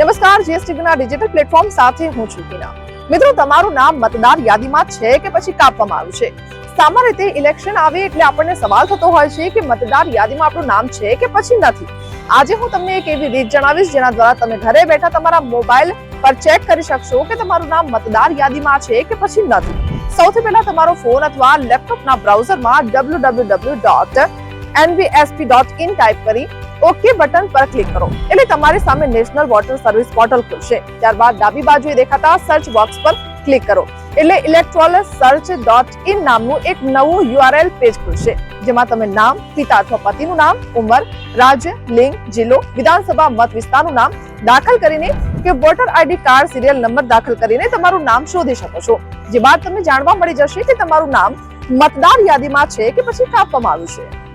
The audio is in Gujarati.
નમસ્કાર જીએસટીવીના ડિજિટલ પ્લેટફોર્મ સાથે હું છું કિના મિત્રો, તમારું નામ મતદાર યાદીમાં છે કે પછી કાપવામાં આવ્યું છે? સામાન્ય રીતે ઇલેક્શન આવે એટલે આપણને સવાલ થતો હોય છે કે મતદાર યાદીમાં આપણું નામ છે કે પછી નથી? આજે હું તમને એક એવી રીત જણાવીશ જેના દ્વારા તમે ઘરે બેઠા તમારા મોબાઈલ પર ચેક કરી શકશો કે તમારું નામ મતદાર યાદીમાં છે કે પછી નથી? સૌથી પહેલા તમારો ફોન અથવા લેપટોપના બ્રાઉઝરમાં www.nvsp.in ટાઈપ કરી ઓકે બટન પર ક્લિક કરો. એટલે તમારી સામે નેશનલ વોટર સર્વિસ પોર્ટલ ખુલશે. ત્યારબાદ ડાબી બાજુએ દેખાતા સર્ચ બોક્સ પર ક્લિક કરો. એટલે ઇલેક્ટ્રોલ સર્ચ ડોટ ઇન નામનું એક નવું યુઆરએલ પેજ ખુલશે, જેમાં તમે નામ, પિતા અથવા પતિનું નામ, ઉંમર, રાજ્ય, લિંગ, જિલ્લો, વિધાનસભા, મત વિસ્તારનું નામ દાખલ કરીને કે voter ID card, serial number દાખલ કરીને તમારું નામ શોધી શકો છો. જે બાદ તમને જાણવા મળી જશે કે તમારું નામ મતદાર યાદીમાં છે કે પછી કાપવામાં આવ્યું છે.